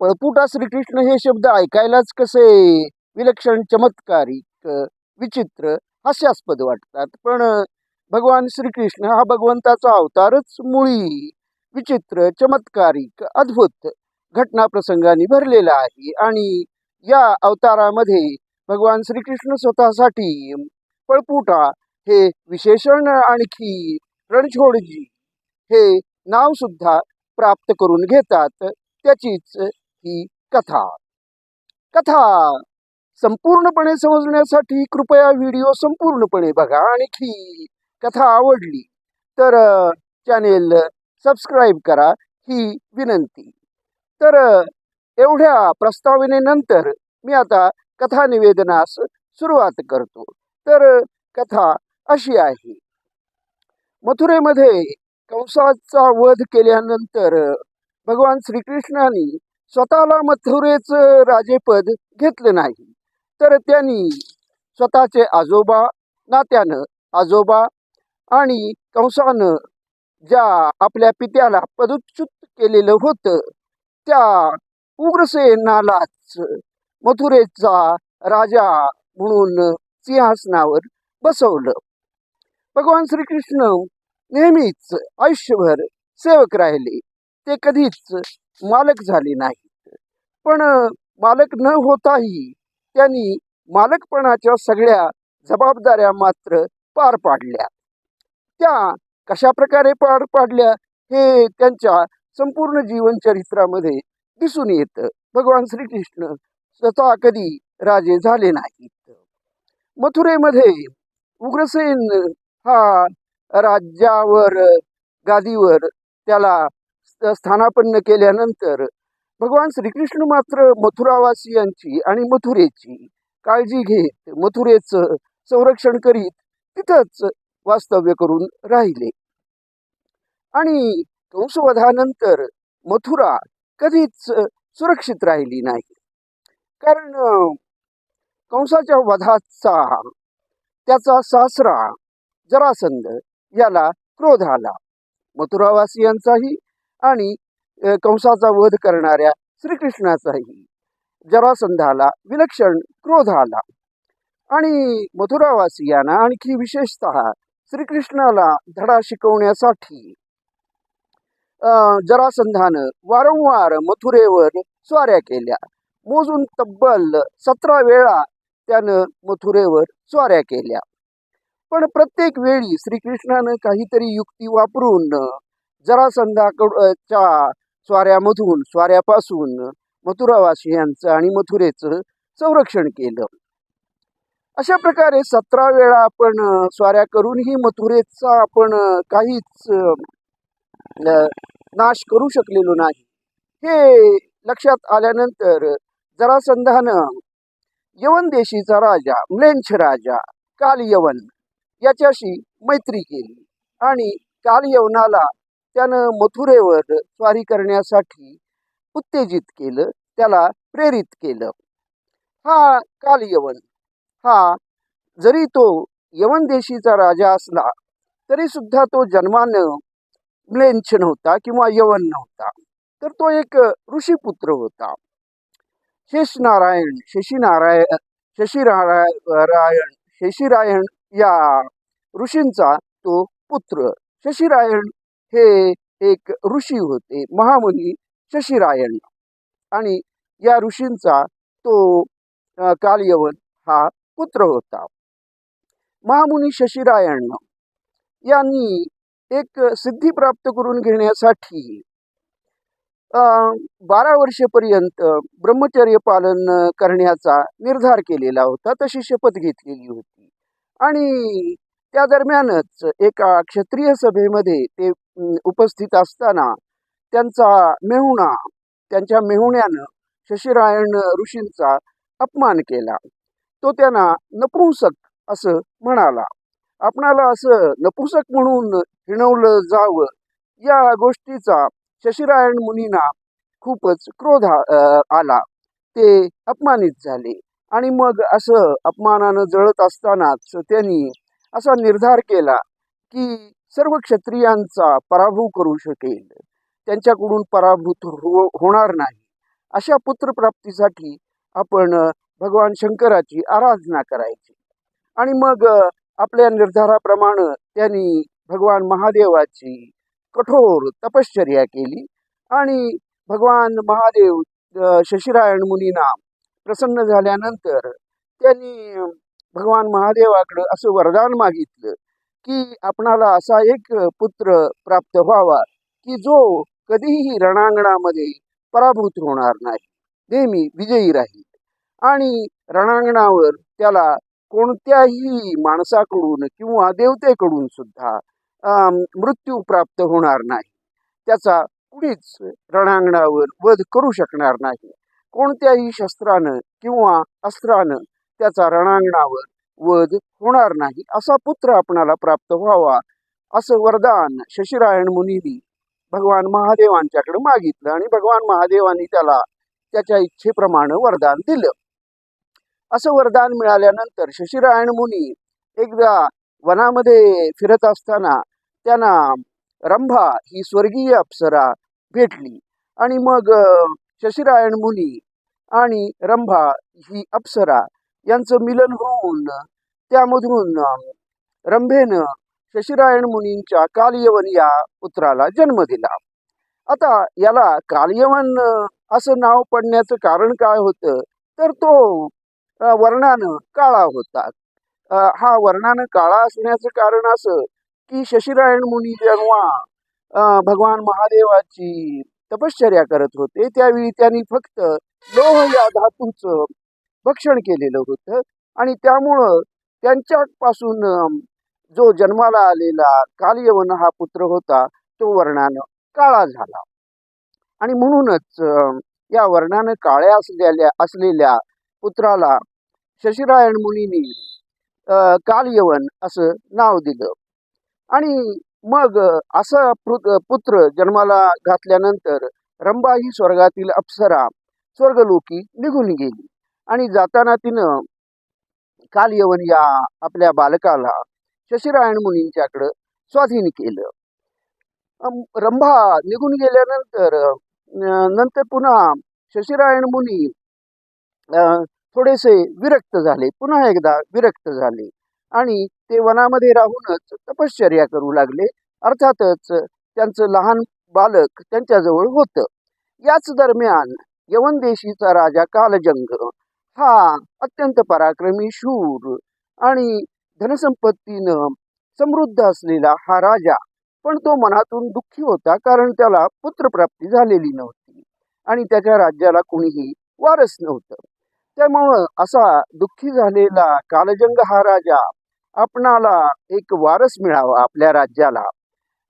पळपुटा श्रीकृष्ण हे शब्द ऐकायलाच कसे? विलक्षण चमत्कारिक विचित्र हास्यास्पद वाटतात. पण भगवान श्रीकृष्ण हा भगवंताचा अवतारच मुळी विचित्र चमत्कारिक अद्भुत घटना प्रसंगाने भरलेला आहे. आणि या अवतारामध्ये भगवान श्रीकृष्ण स्वतःसाठी पळपुटा हे विशेषण आणखी रणछोडजी हे नाव सुद्धा प्राप्त करून घेतात. त्याचीच ही कथा. कथा संपूर्णपणे समजण्यासाठी कृपया व्हिडिओ संपूर्णपणे बघा आणखी कथा आवडली तर चॅनेल सबस्क्राईब करा ही विनंती. तर एवढ्या प्रस्तावनेनंतर मी आता कथा निवेदनास सुरुवात करतो. तर कथा अशी आहे. मथुरेमध्ये कंसाचा वध केल्यानंतर भगवान श्रीकृष्णाने स्वतःला मथुरेचं राजेपद घेतलं नाही. तर त्यांनी स्वतःचे आजोबा नात्यानं आजोबा आणि कंसानं ज्या आपल्या पित्याला पदच्युत केलेलं होतं त्या उग्रसेनालाच मथुरेचा राजा म्हणून सिंहासनावर बसवलं. भगवान श्रीकृष्ण नेहमीच आयुष्यभर सेवक राहिले. ते कधीच मालक झाले नाहीत. पण मालक न होताही त्यांनी मालकपणाच्या सगळ्या जबाबदाऱ्या मात्र पार पाडल्या. त्या कशा प्रकारे पार पाडल्या हे त्यांच्या संपूर्ण जीवनचरित्रामध्ये दिसून येतं. भगवान श्रीकृष्ण स्वतः कधी राजे झाले नाहीत. मथुरेमध्ये उग्रसेन हा राज्यावर गादीवर त्याला स्थानापन्न केल्यानंतर भगवान श्रीकृष्ण मात्र मथुरावासियांची आणि मथुरेची काळजी घेत मथुरेचं संरक्षण करीत तिथंच वास्तव्य करून राहिले. आणि कंसवधानंतर मथुरा कधीच सुरक्षित राहिली नाही. कारण कंसाच्या वधाचा त्याचा सासरा जरासंध याला क्रोध आला. मथुरावासियांचाही आणि कंसाचा वध करणाऱ्या श्रीकृष्णाचाही जरासंधाला विलक्षण क्रोध आला. आणि मथुरावासियांना आणखी विशेषतः श्रीकृष्णाला धडा शिकवण्यासाठी जरासंधानं वारंवार मथुरेवर स्वाऱ्या केल्या. मोजून तब्बल सतरा वेळा त्यानं मथुरेवर स्वाऱ्या केल्या. पण प्रत्येक वेळी श्रीकृष्णानं काहीतरी युक्ती वापरून जरासंधाकडच्या स्वाऱ्यामधून स्वाऱ्यापासून मथुरावासियांचं आणि मथुरेचं संरक्षण केलं. अशा प्रकारे सतरा वेळा आपण स्वाऱ्या करूनही मथुरेचा आपण काहीच नाश करू शकलेलो नाही. हे लक्षात आल्यानंतर जरासंधानं यवन देशीचा राजा म्लेंछ राजा काल यवन याच्याशी मैत्री केली आणि काल यवनाला त्यानं मथुरेवर स्वारी करण्यासाठी उत्तेजित केलं त्याला प्रेरित केलं. हा काल यवन हा जरी तो यवन देशीचा राजा असला तरी सुद्धा तो जन्मानं म्लेंछ नव्हता किंवा यवन नव्हता तर तो एक ऋषीपुत्र होता. शेषनारायण शशीनारायण शशीनारायण शशीरायण या ऋषींचा तो पुत्र. शशीरायण हे एक ऋषी होते महामुनी शशिरायण आणि या ऋषींचा तो कालयवन हा पुत्र होता. महामुनी शशिरायण यांनी एक सिद्धी प्राप्त करून घेण्यासाठी बारा वर्षेपर्यंत ब्रह्मचर्य पालन करण्याचा निर्धार केलेला होता तशी शपथ घेतलेली होती. आणि त्या दरम्यानच एका क्षत्रिय सभेमध्ये ते उपस्थित असताना त्यांचा मेहुणा त्यांच्या मेहुण्यानं शशीरायण ऋषींचा अपमान केला. तो त्यांना नपुंसक असं म्हणाला. आपणाला असं नपुंसक म्हणून हिणवलं जावं या गोष्टीचा शशीरायण मुनींना खूपच क्रोध आला. ते अपमानित झाले आणि मग असं अपमानानं जळत असतानाच त्यांनी असा निर्धार केला की सर्व क्षत्रियांचा पराभव करू शकेल. त्यांच्याकडून पराभूत हो होणार नाही. अशा पुत्रप्राप्तीसाठी आपण भगवान शंकराची आराधना करायची. आणि मग आपल्या निर्धाराप्रमाणे त्यांनी भगवान महादेवाची कठोर तपश्चर्या केली आणि भगवान महादेव शशिरायण मुनींना प्रसन्न झाल्यानंतर त्यांनी भगवान महादेवाकडं असं वरदान मागितलं. की आपणाला असा एक पुत्र प्राप्त व्हावा की जो कधीही रणांगणामध्ये पराभूत होणार नाही. नेहमी विजयी राहील. आणि रणांगणावर त्याला कोणत्याही माणसाकडून किंवा देवतेकडून सुद्धा मृत्यू प्राप्त होणार नाही. त्याचा कुणीच रणांगणावर वध करू शकणार नाही. कोणत्याही शस्त्रानं किंवा अस्त्रानं त्याचा रणांगणावर वध होणार नाही असा पुत्र आपणाला प्राप्त व्हावा असं वरदान शशिरायण मुनींनी भगवान महादेवांच्याकडे मागितलं आणि भगवान महादेवांनी त्याला त्याच्या इच्छेप्रमाणे वरदान दिलं. असं वरदान मिळाल्यानंतर शशिरायण मुनी एकदा वनामध्ये फिरत असताना त्यांना रंभा ही स्वर्गीय अप्सरा भेटली आणि मग शशिरायण मुनी आणि रंभा ही अप्सरा यांचं मिलन होऊन त्यामधून रंभेनं शशिरायण मुनींच्या कालयवन या पुत्राला जन्म दिला. आता याला कालयवन असं नाव पडण्याचं कारण काय होतं? तर तो वर्णानं काळा होता. हा वर्णानं काळा असण्याचं कारण असं की शशिरायण मुनी जेव्हा भगवान महादेवाची तपश्चर्या करत होते त्यावेळी त्यांनी फक्त लोह या धातूचं भक्षण केलेलं होतं. आणि त्यामुळं त्यांच्यापासून जो जन्माला आलेला कालयवन हा पुत्र होता तो वर्णानं काळा झाला. आणि म्हणूनच या वर्णानं काळ्या असलेल्या असलेल्या पुत्राला शशिरायण मुनीने कालयवन असं नाव दिलं. आणि मग असं असा पुत्र जन्माला घातल्यानंतर रंबा ही स्वर्गातील अप्सरा स्वर्गलोकी निघून गेली. आणि जाताना तिनं काल यवन या आपल्या बालकाला शशिरायण मुनींच्याकडं स्वाधीन केलं. रंभा निघून गेल्यानंतर नंतर पुन्हा शशिरायण मुनी थोडेसे विरक्त झाले. पुन्हा एकदा विरक्त झाले. आणि ते वनामध्ये राहूनच तपश्चर्या करू लागले. अर्थातच त्यांचं लहान बालक त्यांच्याजवळ होतं. याच दरम्यान यवन देशीचा राजा कालजंग हा अत्यंत पराक्रमी शूर आणि धनसंपत्तीनं समृद्ध असलेला हा राजा पण तो मनातून दुःखी होता कारण त्याला पुत्रप्राप्ती झालेली नव्हती आणि त्याच्या राज्याला कुणीही वारस नव्हतं. त्यामुळं असा दुःखी झालेला कालजंग हा राजा आपणाला एक वारस मिळावा आपल्या राज्याला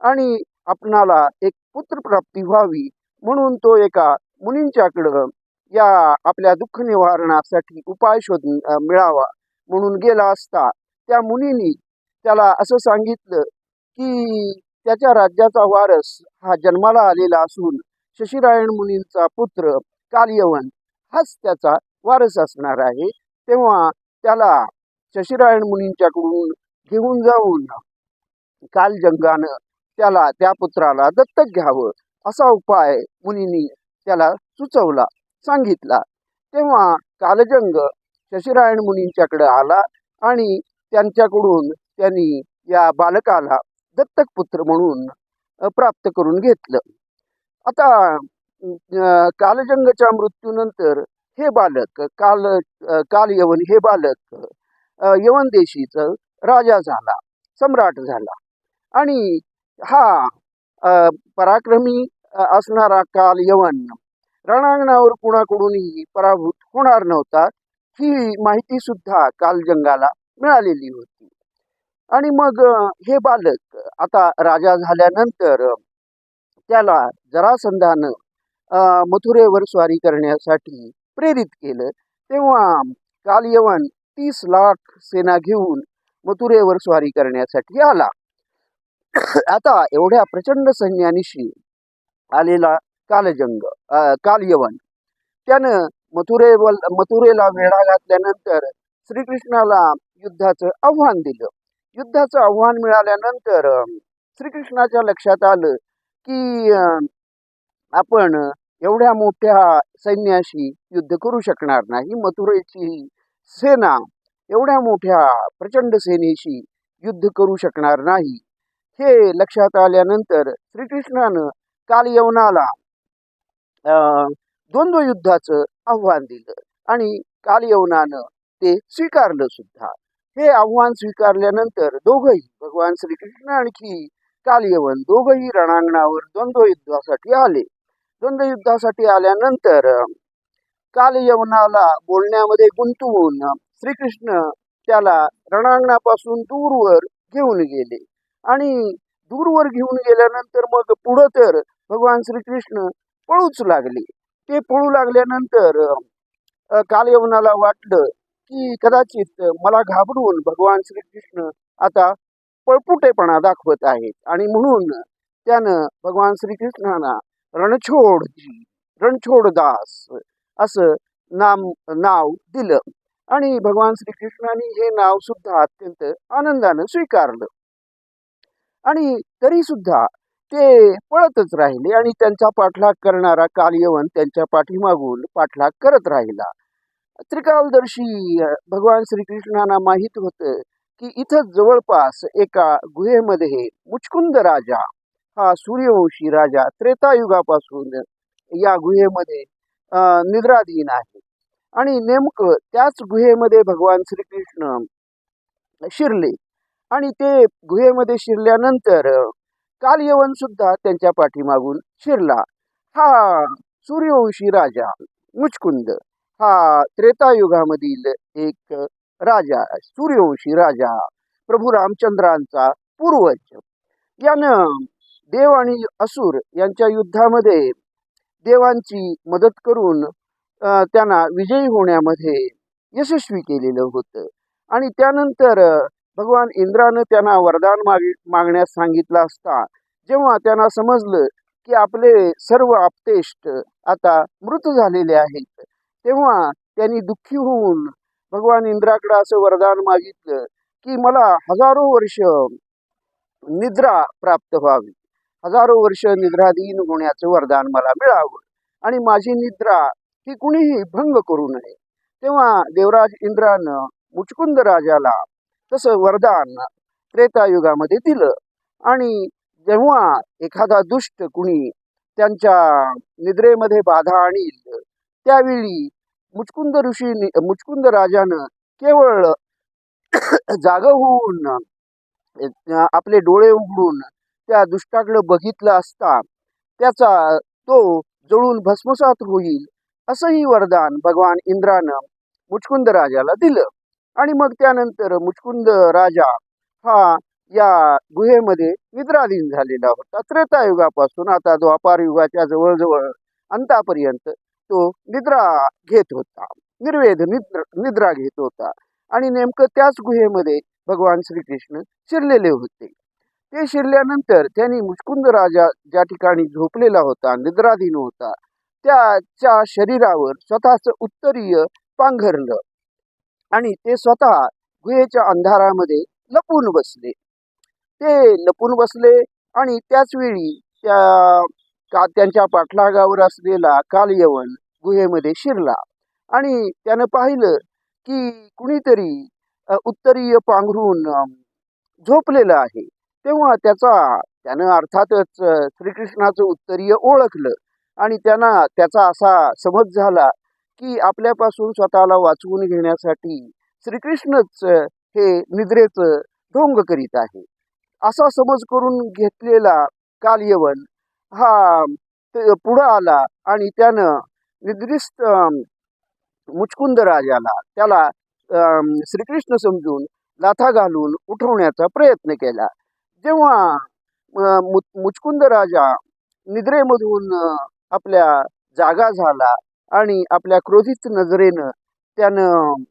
आणि आपणाला एक पुत्रप्राप्ती व्हावी म्हणून तो एका मुनींच्याकडं या आपल्या दुःख निवारणासाठी उपाय शोध मिळावा म्हणून गेला असता त्या मुनीनी त्याला असं सांगितलं की त्याच्या राज्याचा वारस हा जन्माला आलेला असून शशिरायण मुनींचा पुत्र कालयवन हाच त्याचा वारस असणार आहे. तेव्हा त्याला शशिरायण मुनींच्याकडून घेऊन जाऊन कालजंगानं त्याला त्या पुत्राला दत्तक घ्यावं असा उपाय मुनींनी त्याला सुचवला. सांगितला. तेव्हा कालजंग शशिरायण मुनींच्याकडे आला आणि त्यांच्याकडून त्यांनी या बालकाला दत्तक पुत्र म्हणून प्राप्त करून घेतलं. आता कालजंगच्या मृत्यूनंतर हे बालक काल काल कालयवन हे बालक यवन देशीचं राजा झाला सम्राट झाला. आणि हा पराक्रमी असणारा काल यवन रणांगणावर कुणाकडूनही पराभूत होणार नव्हता ही माहिती सुद्धा कालजंगाला मिळालेली होती. आणि मग हे बालक आता राजा झाल्यानंतर त्याला जरासंधानं मथुरेवर स्वारी करण्यासाठी प्रेरित केलं. तेव्हा कालयवन तीस लाख सेना घेऊन मथुरेवर स्वारी करण्यासाठी आला. आता एवढ्या प्रचंड सैन्यानिशी आलेला कालजंग कालयवन. त्यानं मथुरेवर मथुरेला वेढा घातल्यानंतर श्रीकृष्णाला युद्धाचं आव्हान दिलं. युद्धाचं आव्हान मिळाल्यानंतर श्रीकृष्णाच्या लक्षात आलं की आपण एवढ्या मोठ्या सैन्याशी युद्ध करू शकणार नाही. मथुरेची ही सेना एवढ्या मोठ्या प्रचंड सेनेशी युद्ध करू शकणार नाही. हे लक्षात आल्यानंतर श्रीकृष्णानं कालयवनाला द्वंद्व युद्धाचं आव्हान दिलं. आणि कालयवनानं ते स्वीकारलं सुद्धा. हे आव्हान स्वीकारल्यानंतर दोघही भगवान श्रीकृष्ण आणखी कालयवन दोघही रणांगणावर द्वंद्व युद्धासाठी आले. द्वंद्व युद्धासाठी आल्यानंतर कालयवनाला बोलण्यामध्ये गुंतवून श्रीकृष्ण त्याला रणांगणापासून दूरवर घेऊन गेले. आणि दूरवर घेऊन गेल्यानंतर मग पुढं तर भगवान श्रीकृष्ण पळूच लागले. ते पळू लागल्यानंतर कालयवनाला वाटलं की कदाचित मला घाबरून भगवान श्रीकृष्ण आता पळपुटेपणा दाखवत आहेत. आणि म्हणून त्यानं भगवान श्रीकृष्णांना रणछोडजी रणछोडदास असं नाम नाव दिलं. आणि भगवान श्रीकृष्णाने हे नाव सुद्धा अत्यंत आनंदानं स्वीकारलं. आणि तरी सुद्धा ते पळतच राहिले आणि त्यांचा पाठलाग करणारा कालयवन त्यांच्या पाठीमागून पाठलाग करत राहिला. त्रिकालदर्शी भगवान श्रीकृष्णांना माहीत होतं की इथं जवळपास एका गुहेमध्ये मुचकुंद राजा हा सूर्यवंशी राजा त्रेतायुगापासून या गुहेमध्ये निद्राधीन आहे. आणि नेमकं त्याच गुहेमध्ये भगवान श्रीकृष्ण शिरले आणि ते गुहेमध्ये शिरल्यानंतर कालयवन सुद्धा त्यांच्या पाठीमागून शिरला. हा सूर्यवंशी राजा मुचकुंद. हा त्रेतायुगामधील एक राजा सूर्यवंशी राजा प्रभू रामचंद्रांचा पूर्वज. यानं देव आणि असुर यांच्या युद्धामध्ये देवांची मदत करून त्यांना विजयी होण्यामध्ये यशस्वी केलेलं होतं. आणि त्यानंतर भगवान इंद्रानं त्यांना वरदान माग मागण्यास सांगितलं असता जेव्हा त्यांना समजलं की आपले सर्व आपतेष्ट आता मृत झालेले आहेत तेव्हा त्यांनी दुःखी होऊन भगवान इंद्राकडे असं वरदान मागितलं की मला हजारो वर्ष निद्रा प्राप्त व्हावी. हजारो वर्ष निद्राधीन होण्याचं वरदान मला मिळावं आणि माझी निद्रा ही कुणीही भंग करू नये. तेव्हा देवराज इंद्रानं मुचकुंद राजाला तसं वरदान त्रेतायुगामध्ये दिलं. आणि जेव्हा एखादा दुष्ट कुणी त्यांच्या निद्रेमध्ये बाधा आणील त्यावेळी मुचकुंद ऋषी मुचकुंद राजानं केवळ जाग होऊन आपले डोळे उघडून त्या दुष्टाकडे बघितलं असता त्याचा तो जळून भस्मसात होईल असंही वरदान भगवान इंद्रानं मुचकुंद राजाला दिलं. आणि मग त्यानंतर मुचकुंद राजा हा या गुहेमध्ये निद्राधीन झालेला होता. त्रेतायुगापासून आता द्वापार युगाच्या जवळजवळ अंतापर्यंत तो निद्रा घेत होता. निर्वेद निद्र निद्रा घेत होता. आणि नेमकं त्याच गुहेमध्ये भगवान श्रीकृष्ण शिरलेले होते. ते शिरल्यानंतर त्यांनी मुचकुंद राजा ज्या ठिकाणी झोपलेला होता निद्राधीन होता त्याच्या शरीरावर स्वतःच उत्तरीय पांघरलं. आणि ते स्वतः गुहेच्या अंधारामध्ये लपून बसले. ते लपून बसले आणि त्याच वेळी त्या का त्यांच्या पाठलागावर असलेला कालयवन गुहेमध्ये शिरला. आणि त्यानं पाहिलं की कुणीतरी उत्तरीय पांघरून झोपलेलं आहे. तेव्हा त्याचा त्यानं अर्थातच श्रीकृष्णाचं उत्तरीय ओळखलं आणि त्यांना त्याचा असा समज झाला की आपल्यापासून स्वतःला वाचवून घेण्यासाठी श्रीकृष्णच हे निद्रेचं ढोंग करीत आहे. असा समज करून घेतलेला कालयवन हा ते पुढं आला आणि त्यानं निद्रिस्त मुचकुंद राजाला त्याला श्रीकृष्ण समजून लाथा घालून उठवण्याचा प्रयत्न केला. जेव्हा मु- मुचकुंद राजा निद्रेमधून आपल्या जागा झाला आणि आपल्या क्रोधित नजरेनं त्यानं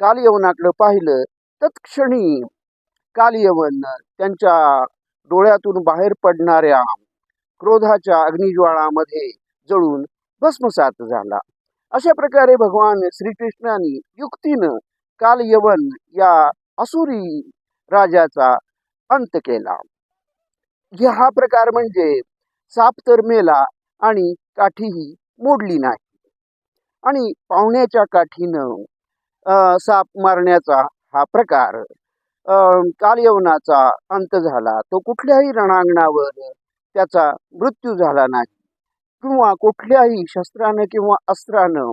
कालयवनाकडं पाहिलं. तत्क्षणी कालयवन त्यांच्या डोळ्यातून बाहेर पडणाऱ्या क्रोधाच्या अग्निज्वाळामध्ये जळून भस्मसात झाला. अशा प्रकारे भगवान श्रीकृष्णाने युक्तीनं कालयवन या असुरी राजाचा अंत केला. हा प्रकार म्हणजे साप तर मेला आणि काठीही मोडली नाही. आणि पाहुण्याच्या काठीनं साप मारण्याचा हा प्रकार कालयवनाचा अंत झाला. तो कुठल्याही रणांगणावर त्याचा मृत्यू झाला नाही. किंवा कुठल्याही शस्त्रानं किंवा अस्त्रानं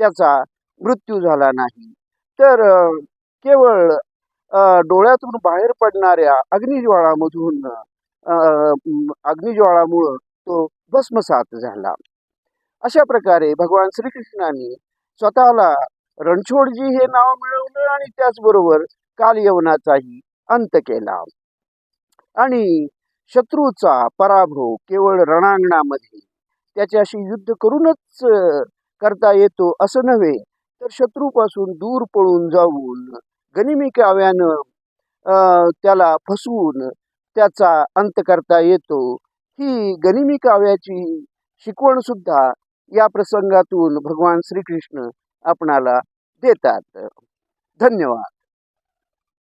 त्याचा मृत्यू झाला नाही. तर केवळ डोळ्यातून बाहेर पडणाऱ्या अग्निज्वाळामधून अग्निज्वाळामुळं तो भस्मसात झाला. अशा प्रकारे भगवान श्रीकृष्णाने स्वतःला रणछोडजी हे नाव मिळवलं आणि त्याचबरोबर कालयवनाचाही अंत केला. आणि शत्रूचा पराभव केवळ रणांगणामध्ये त्याच्याशी युद्ध करूनच करता येतो असं नव्हे तर शत्रूपासून दूर पळून जाऊन गनिमी काव्यानं त्याला फसवून त्याचा अंत करता येतो. ही गनिमी काव्याची शिकवण सुद्धा या प्रसंगातून भगवान श्रीकृष्ण आपणाला देतात. धन्यवाद.